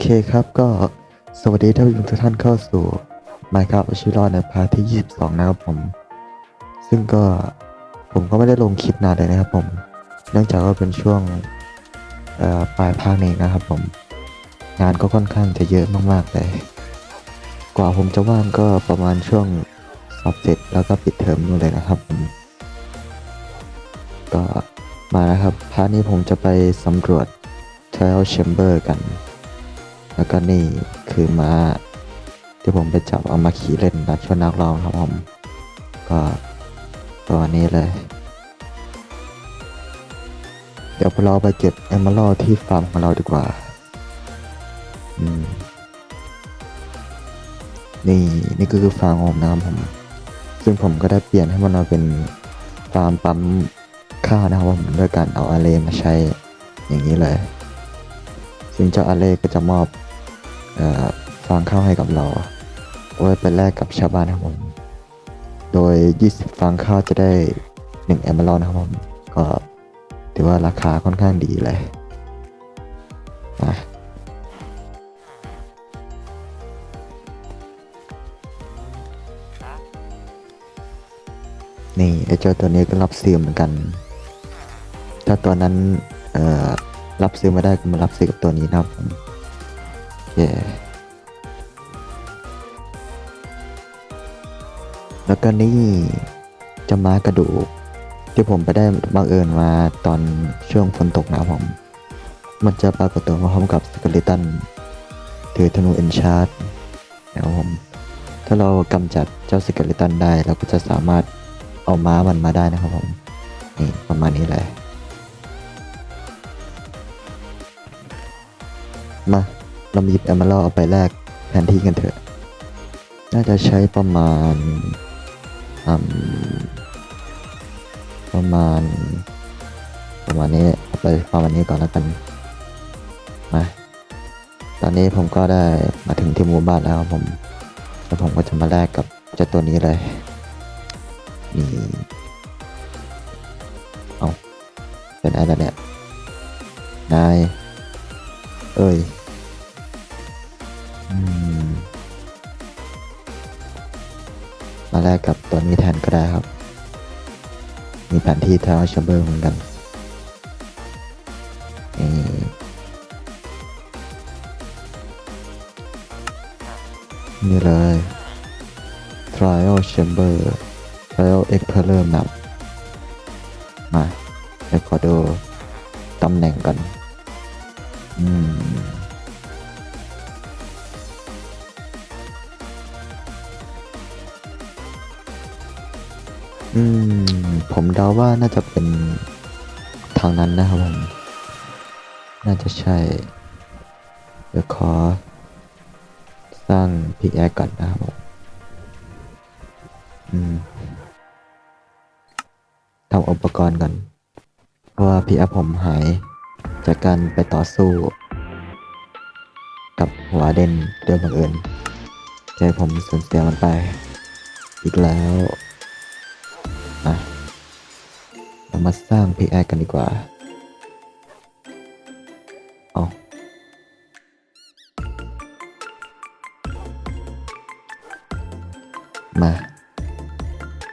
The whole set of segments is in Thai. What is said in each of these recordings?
เคครับก็สวัสดีท่านผู้ชมทุกท่านเข้าสู่ Minecraft ชีวิตรอดในพาร์ทที่ 22 นะครับผม ซึ่งก็ผมก็ไม่ได้ลงคลิปนานเลยนะครับผม เนื่องจากว่าเป็นช่วงปลายภาคนี้นะครับผม งานก็ค่อนข้างจะเยอะมากๆเลย กว่าผมจะว่างก็ประมาณช่วงสอบเสร็จแล้วก็ปิดเทอมนู่นเลยนะครับผมก็มานะครับพาร์ทนี้ผมจะไปสำรวจ Trial Chamber กัน แล้วก็นี่คือม้าที่ผมไปจับเอามาขี่เล่นแบบช่วนักร้องครับผมก็ตัวนี้เลย เดี๋ยวเราไปเก็บเอม a ร d ที่ฟาร์มของเราดีกว่า อืม นี่นี่ก็คือฟาร์มของผมนะครับผม ซึ่งผมก็ได้เปลี่ยนให้มันมาเป็นฟาร์มปั๊มข้าวนะครับผมด้วยการเอาอาเลมาใช้อย่างนี้เลย ซึ่งเจ้าอาเล่ก็จะมอบ ฟางข้าวให้กับเราเอาไว้ไปแลกกับชาวบ้านครับผม โดย 20 ฟางข้าวจะได้ 1 แอมเบลนะครับผม ก็ถือว่าราคาค่อนข้างดีเลยนี่ไอ้เจ้าตัวนี้ก็รับซื้อเหมือนกัน ถ้าตัวนั้น เอ่อ รับซื้อไม่ได้ก็มารับซื้อกับตัวนี้นะครับผม แล้วก็นี่จะม้ากระดูก ที่ผมไปได้บังเอิญมาตอนช่วงฝนตกนะผม มันจะปรากฏตัวมาพร้อมกับสเกลิตันถือธนูเอนชาร์ดนะครับผม ถ้าเรากำจัดเจ้าสเกลิตันได้ เราก็จะสามารถเอาม้ามันมาได้นะครับผม นี่ประมาณนี้เลยมา เรามีแอมเบลเอาไปแลกแผนที่กันเถอะ น่าจะใช้ประมาณอืมประมาณ ประมาณนี้เอาไปประมาณนี้ก่อนแล้วกันมาตอนนี้ผมก็ได้มาถึงที่หมู่บ้านแล้วครับผมแล้วผมก็จะมาแลกกับเจ้าตัวนี้เลยนี่เอาเป็นอะไรเนี่ยนายเอ้ย กกับตัวนี้แทนก็ได้ครับ มีแผนที่ทาวชัมเบอร์เหมือนกันนี่นี่เลย Trial Chamber Trial Explorer Map มาเดี๋ยวขอดูตำแหน่งก่อน อืม อืม ผมเดาว่าน่าจะเป็นทางนั้นนะครับผม น่าจะใช่ เดี๋ยวขอ สร้างพิกแอก่อนนะครับผมอืมทำอุปกรณ์ก่อนเพราะว่าพิกแอผมหายจากการไปต่อสู้ กับหัวเด่นโดยบังเอิญใจผมสูญเสียมันไป อีกแล้ว เรามาสร้างพิกแอคกันดีกว่า เอามา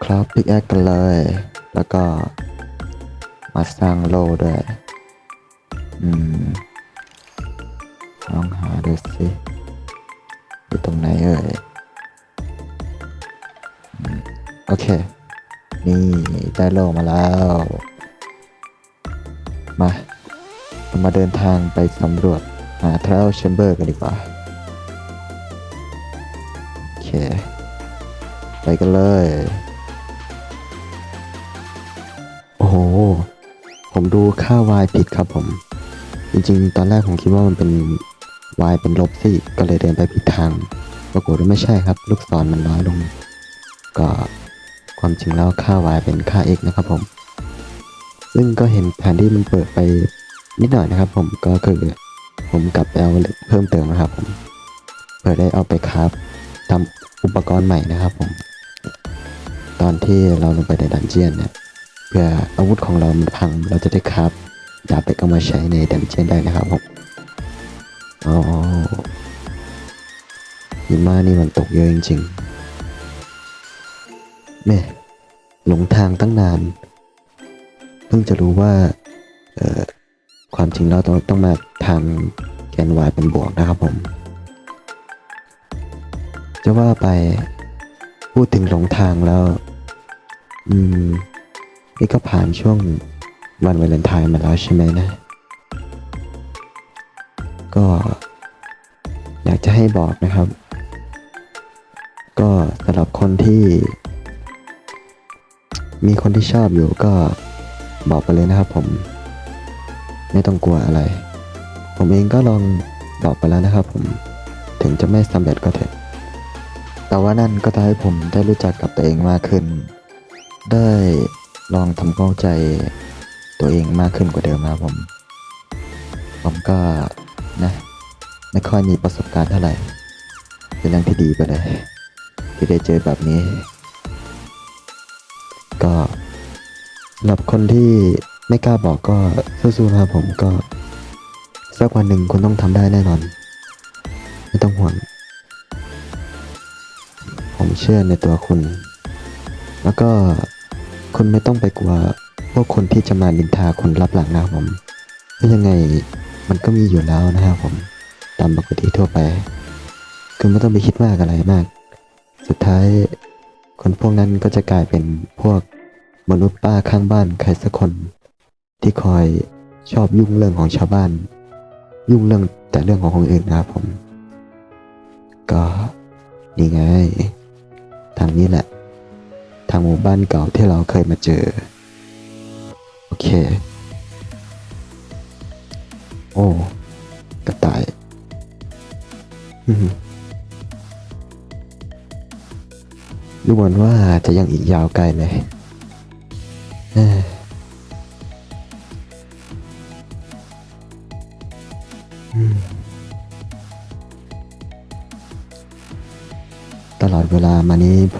คราฟพิกแอคกันเลย แล้วก็ มาสร้างโล่ด้วย อืม ลองหาดูสิอยู่ตรงไหนเอ่ย โอเค นี่ได้โลมาแล้ว มาเรามาเดินทางไปสำรวจหา Trial Chamber กันดีกว่า โอเค ไปกันเลย โอ้โห ผมดูค่าวายผิดครับผม จริงๆ ตอนแรกผมคิดว่ามันเป็น y เป็นลบสิก็เลยเดินไปผิดทาง ปรากฏว่าไม่ใช่ครับ ลูกศรมันน้อยลง ก็ ความจริงแล้วค่า y เป็นค่า x นะครับผม ซึ่งก็เห็นแผนที่มันเปิดไปนิดหน่อยนะครับ ผมก็คือผมกลับไปเอาเพิ่มเติมนะครับผมเพื่อได้เอาไปคราฟทำอุปกรณ์ใหม่นะครับผม ตอนที่เราลงไปในดันเจียนเนี่ยเพื่ออาวุธของเรามันพังเราจะได้คราฟดาบไปเอามาใช้ในดันเจียนได้นะครับผมอ๋อหิมะนี่มันตกเยอะจริงๆ แม่หลงทางตั้งนาน เพิ่งจะรู้ว่าความจริงแล้วต้องต้องมาทางแกน y เป็นบวกนะครับผม จะว่าไปพูดถึงหลงทางแล้ว อืม นี่ก็ผ่านช่วงวันวาเลนไทน์มาแล้วใช่ไหมนะ ก็ อยากจะให้บอกนะครับ ก็สำหรับคนที่ มีคนที่ชอบอยู่ก็บอกไปเลยนะครับผม ไม่ต้องกลัวอะไร ผมเองก็ลองบอกไปแล้วนะครับผมถึงจะไม่สำเร็จก็เถอะแต่ว่านั่นก็ทำให้ผมได้รู้จักกับตัวเองมากขึ้น ได้ลองทำเข้าใจตัวเองมากขึ้นกว่าเดิมครับผม ผมก็นะ ไม่ค่อยมีประสบการณ์เท่าไหร่ เป็นเรื่องที่ดีไปเลย ที่ได้เจอแบบนี้ ก็สำหรับคนที่ไม่กล้าบอกก็สู้ๆนะครับผมก็ สักวันหนึ่งคุณต้องทำได้แน่นอน ไม่ต้องห่วง ผมเชื่อในตัวคุณ แล้วก็คุณไม่ต้องไปกลัวพวกคนที่จะมานินทาคุณรับหลังนะครับผมเพราะยังไงมันก็มีอยู่แล้วนะครับผม ตามปกติทั่วไป คือไม่ต้องไปคิดมากอะไรมาก สุดท้ายคนพวกนั้นก็จะกลายเป็นพวก มนุษย์ป้าข้างบ้านใครสักคน ที่คอยชอบยุ่งเรื่องของชาวบ้าน ยุ่งเรื่องแต่เรื่องของคนอื่นนะครับผม ก็นี่ไง ทางนี้แหละ ทางหมู่บ้านเก่าที่เราเคยมาเจอ โอเค โอ้กระต่ายดูเหมือนว่าจะยังอีกยาวไกลเลย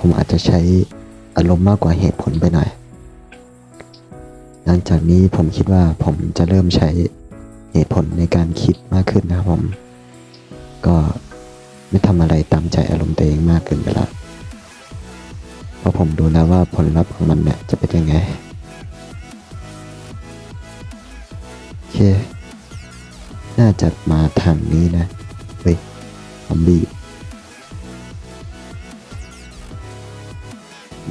ผมอาจจะใช้อารมณ์มากกว่าเหตุผลไปหน่อย หลังจากนี้ผมคิดว่าผมจะเริ่มใช้เหตุผลในการคิดมากขึ้นนะครับผม ก็ไม่ทำอะไรตามใจอารมณ์ตัวเองมากเกินไปล้วเพราะผมดูแล้วว่าผลลัพธ์ของมันเนี่ยจะเป็นยังไงโอเค น่าจะมาทางนี้นะ เฮ้ยซอมบี้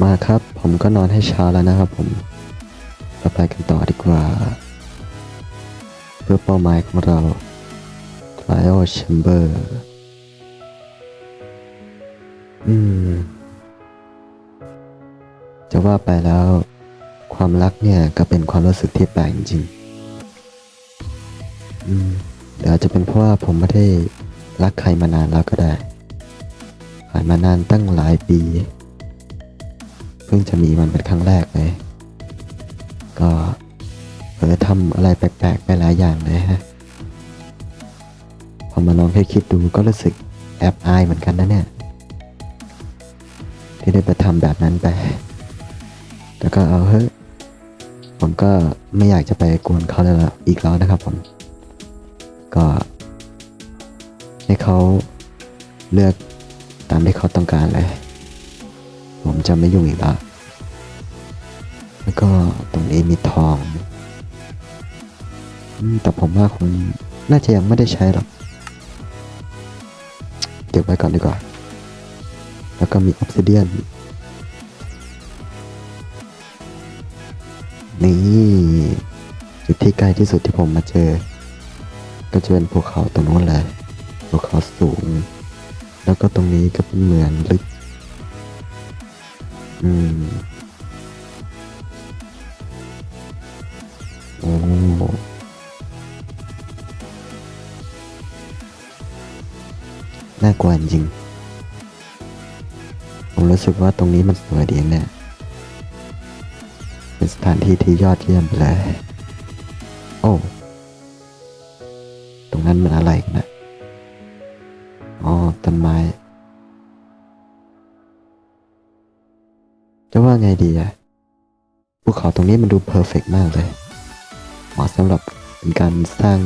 มาครับ ผมก็นอนให้เช้าแล้วนะครับผมเราไปกันต่อดีกว่า เพื่อเป้าหมายของเรา Trial Chamber อืม จะว่าไปแล้ว ความรักเนี่ยก็เป็นความรู้สึกที่แปลกจริงอืมเดี๋ยวอาจจะเป็นเพราะว่าผมไม่ได้รักใครมานานแล้วก็ได้ผ่านมานานตั้งหลายปี เพิ่งจะมีมันเป็นครั้งแรกเลยก็เผลอทำอะไรแปลกๆไปหลายอย่างเลยฮะพอมาลองให้คิดดูก็รู้สึกแอบอายเหมือนกันนะเนี่ยที่ได้ไปทำแบบนั้นไปแต่ก็เอาเฮ้ยผมก็ไม่อยากจะไปกวนเขาแล้วอีกแล้วนะครับผม ก็ ให้เขาเลือกตามที่เขาต้องการเลย ผมจะไม่ยุ่งอีกแล้วแล้วก็ตรงนี้มีทองแต่ผมว่าคงน่าจะยังไม่ได้ใช้หรอก เก็บไว้ก่อนดีกว่า แล้วก็มีออ s ซิเดียนนี่จุดที่ใกล้ที่สุดที่ผมมาเจอ ก็จะเป็นภูเขาตรงนู้นแหละภูเขาสูง แล้วก็ตรงนี้ก็เป็นเหมืองลึก อืมโอ้น่ากลัวจริง ผมรู้สึกว่าตรงนี้มันสวยดีเนี่ย เป็นสถานที่ที่ยอดเยี่ยมเลยโอ้ ตรงนั้นมันอะไรนะ อ๋อ ต้นไม้ ว่าไงดีอะภูเขาตรงนี้มันดูเพอร์เฟกมากเลย เหมาะสำหรับเป็นการสร้าง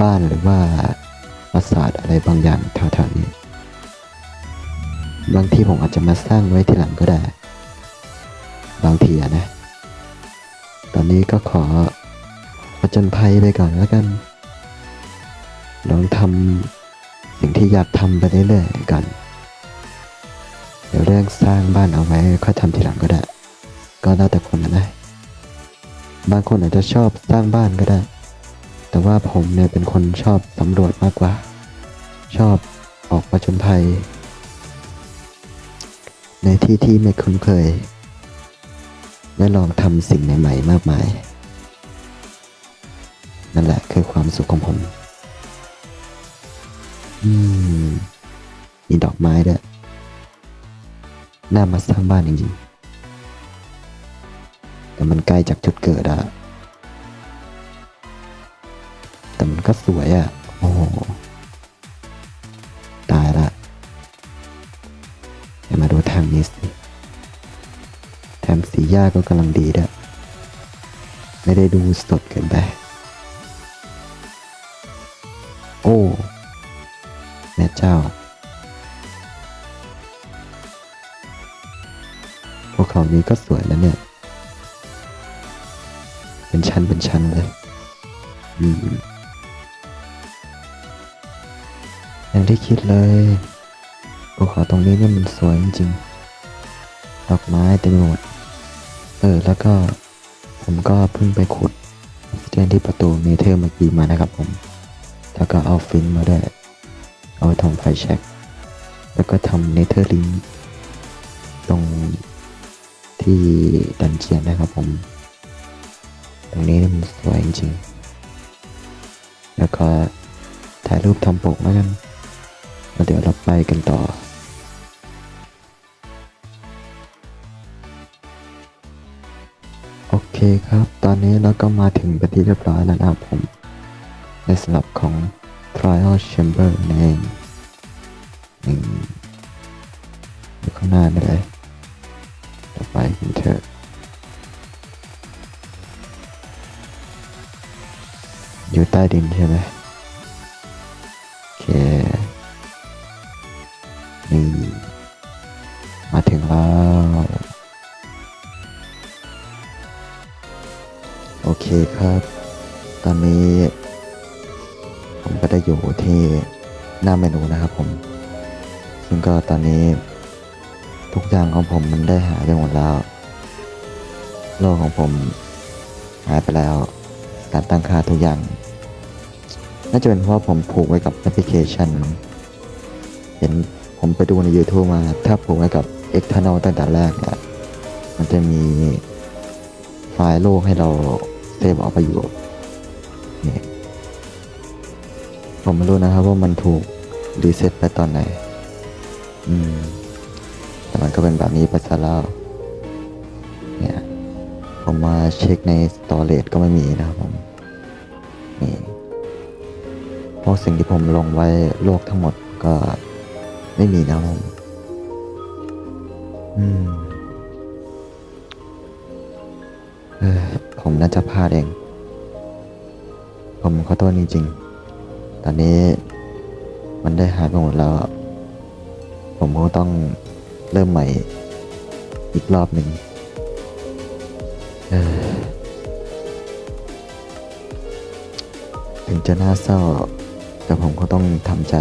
บ้านหรือว่าปราสาทอะไรบางอย่างแถวๆนี้ บางทีผมอาจจะมาสร้างไว้ทีหลังก็ได้ บางทีอะนะ ตอนนี้ก็ขอผจญภัยไปก่อนแล้วกัน ลองทำสิ่งที่อยากทำไปเรื่อยๆกัน เดี๋ยวเรื่องสร้างบ้านเอาไว้ค่อยทำทีหลังก็ได้ ก็แล้วแต่คนนะนะบางคนอาจจะชอบสร้างบ้านก็ได้ แต่ว่าผมเนี่ยเป็นคนชอบสำรวจมากกว่า ชอบออกประจนภัย ในที่ที่ไม่คุ้นเคย และลองทำสิ่งใหม่ๆมากมาย นั่นแหละคือความสุขของผม อืม มีดอกไม้ด้วย น่ามาสร้างบ้านจริงๆ แต่มันไกลจากจุดเกิดอะแต่มันก็สวยอะโอ้โห ตายละเดี๋ยวมาดูทางนี้สิแถมสีหญ้าก็กำลังดีด้วยไม่ได้ดูสดเกินไป โอ้แม่เจ้า พวกนี้ก็สวยแล้วเนี่ย เป็นชั้นเป็นชั้นเลยอืมอย่างที่คิดเลยภูเขาตรงนี้เนี่ยมันสวยจริงๆดอกไม้เต็มหมด เออ แล้วก็ผมก็เพิ่งไปขุดสเตนที่ประตูเนเธอร์เมื่อกี้มานะครับผม แล้วก็เอาฟินมาด้วย เอาไปทำไฟแช็ก แล้วก็ทำเนเธอร์ลิงตรง ที่ดันเจียนนะครับผม ตรงนี้มันสวยจริงๆ แล้วก็ถ่ายรูปทำปกแล้วกันแล้วเดี๋ยวเราไปกันต่อโอเคครับ ตอนนี้เราก็มาถึงเป็นที่เรียบร้อยแล้วนะครับผม ในสำหรับของ Trial Chamber นั่นเองข้างหน้านี่เลย ไปกันเถอะอยู่ใต้ดินใช่ไหมโอเค นี่ มาถึงแล้ว โอเคครับ ตอนนี้ ผมก็ได้อยู่ที่หน้าเมนูนะครับผม ซึ่งก็ตอนนี้ ทุกอย่างของผมมันได้หายไปหมดแล้ว โลกของผมหายไปแล้ว การตั้งค่าทุกอย่าง น่าจะเป็นเพราะผมผูกไว้กับแอปพลิเคชัน เห็นผมไปดูใน YouTube มา ถ้าผูกไว้กับ External ตั้งแต่แรกเนี่ยมันจะมีไฟล์โลกให้เราเซฟออกไปอยู่นี่ผมไม่รู้นะครับว่ามันถูกรีเซ็ตไปตอนไหน อืม มันก็เป็นแบบนี้ไปซะแล้วเนี่ยผมมาเช็คในสตอเรจก็ไม่มีนะครับผมนี่เพราะสิ่งที่ผมลงไว้โลกทั้งหมดก็ไม่มีนะครับผมอืมเออผมน่าจะพลาดเอง ผมขอโทษจริงๆ ตอนนี้มันได้หายไปหมดแล้ว ผมก็ต้อง เริ่มใหม่อีกรอบหนึ่งถึงจะน่าเศร้า แต่ผมก็ต้องทำใจ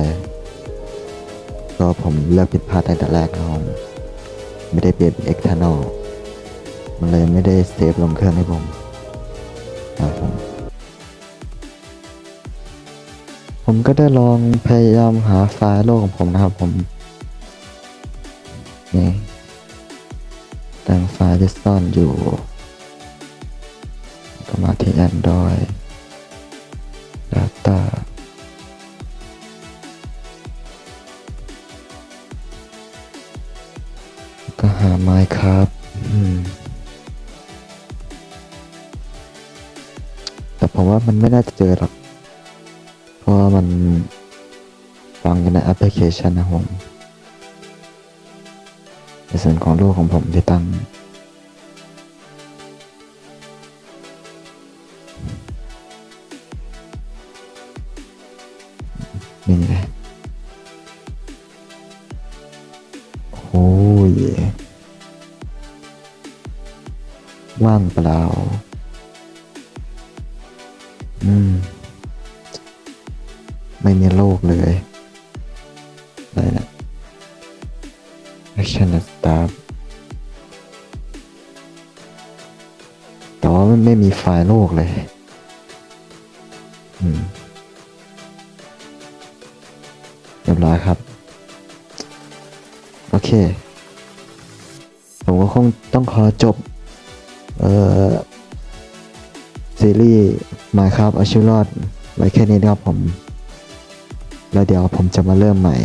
เพราะผมเลือกผิดพลาดตั้งแต่แรกนะครับผมไม่ได้เปลี่ยนเป็นเอ็กทานอลมันเลยไม่ได้เซฟลงเครื่องให้ผมนะครับผมผมก็ได้ลองพยายามหาไฟล์โลกของผมนะครับผม นี่แต่งไฟล์ที่ซ่อนอยู่ ก็มาที่ Android Data ก็หา Minecraft แต่ผมว่ามันไม่น่าจะเจอหรอก เพราะว่ามันฟังกันในแอปพลิเคชันนะผม ส่วนของลูกของผมที่ตั้ง นี่ไงโอ้ยว่างเปล่า อืม ไม่มีโลกเลย แต่ว่ามันไม่มีไฟล์โลกเลย เรียบร้อยครับ โอเค ผมก็คงต้องขอจบ เอ่อ ซีรีส์ Minecraft เอาชีวิรอดไว้แค่นี้นะครับผม แล้วเดี๋ยวผมจะมาเริ่มใหม่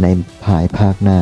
ในภายภาคหน้า